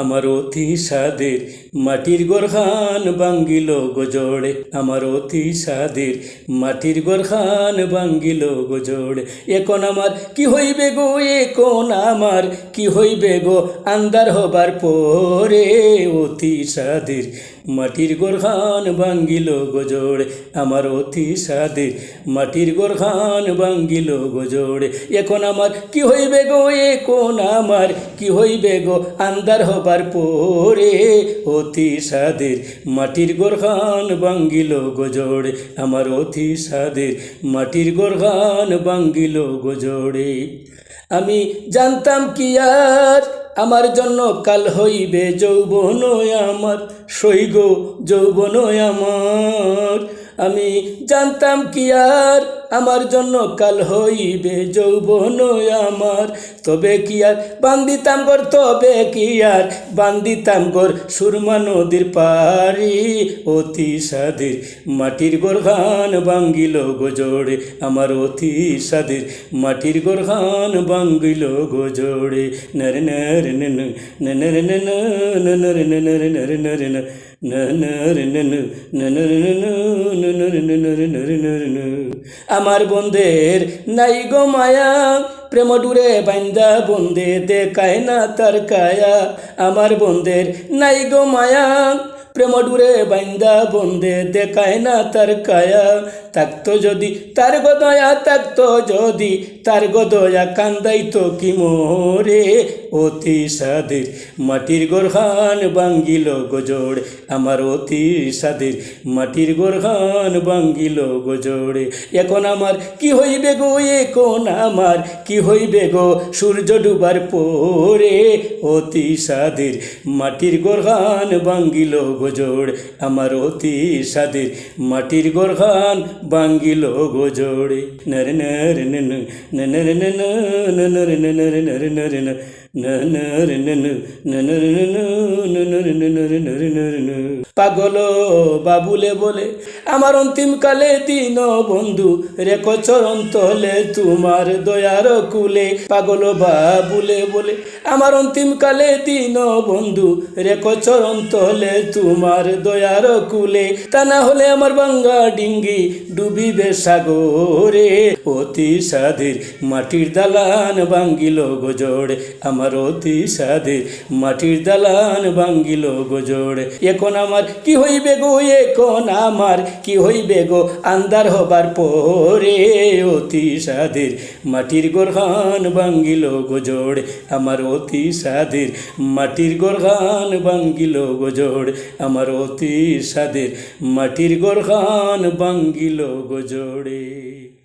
আমার অতি সাদের মাটির গোরখান বাঙ্গিল গোজোড়ে আমার অতি সাদের মাটির গোরখান বাঙ্গিল গোজোড়ে এখন আমার, কি হইবে গো? এখন আমার, কি হইবে গো? আন্দার হবার পরে অতি সাদের মাটির গোরখান বাঙ্গিল গোজোড়ে আমার অতি সাদের মাটির গোরখান বাঙ্গিল গোজোড়ে এখন আমার, কি হইবে গো? এখন আমার, কি হইবে গো? আন্দার হবার পরে অতি সাদের মাটির গোরখান বাঙ্গিল গোজোড়ে আমার অতি সাদের মাটির গোরখান বাঙ্গিল গোজোড়ে আমি জানতাম কি আর, আমার জন্য কাল হইবে যৌবন আমার, সৈগ যৌবন আমার। আমি জানতাম কি আর আমার জন্য কাল হইবে যৌবন আমার তবে কি আর বান্দিতাম গর তবে কি আর বান্দিতাম গর সুরমা নদীর পারি অতি সাদের মাটির গোরখান বাঙ্গিল গোজোড়ে আমার অতি সাদের মাটির গোরখান বাঙ্গিল গোজোড়ে নর নর নন নর নন নর নর নর নর আমার বন্ধের নাই গো মায়া, প্রেম ডুরে বান্দা বন্দে দেখায় না তার কায়া। আমার বন্ধের নাই গো মায়া, প্রেম ডুরে বান্দা বন্দে দেখায় না তার কায়া। থাকতো যদি তার গো গদয়া থাকতো যদি তার গদয়া কান্দাইতো কি মোরে? অতি সাদের মাটির গোরখান বাঙ্গিল গজোড়ে আমার অতি সাদের মাটির গোরখান বাঙ্গিল গজোড়ে এখন আমার কি হইবে গো? এখন আমার কি হইবে গো? সূর্য ডুবার পরে অতি সাদের মাটির গোরখান বাঙ্গিল গজোড়ে আমার অতি সাদের মাটির গোরখান বাঙ্গিল গোজোড়ে নর নর নন পাগল বাবুলে বলে, আমার অন্তিম কালে দিন বন্ধু, রেখো চরণ তলে তোমার দয়ার কুলে। পাগল বাবুলে বলে, আমার অন্তিম কালে দিন বন্ধু, রেখো চরণ তলে তোমার দয়ার কুলে। তা না হলে আমার বাঙ্গা ডিঙ্গি ডুবিবে সাগরে। অতি সাধের মাটির দালান বাঙ্গিল গোজড়ে আমার অতি সাধের মাটির দালান বাঙ্গিল গোজড়ে এখন আমার কি হইবে গো এখন আমার? কি হইবে গো আন্দার হবার পরে? অতি সাধের মাটির গোরখান বাঙ্গিল গোজড়ে আমার অতি সাধের মাটির গোরখান বাঙ্গিল গোজড়ে আমার অতি সাধের মাটির গোরখান বাঙ্গিল গোজড়ে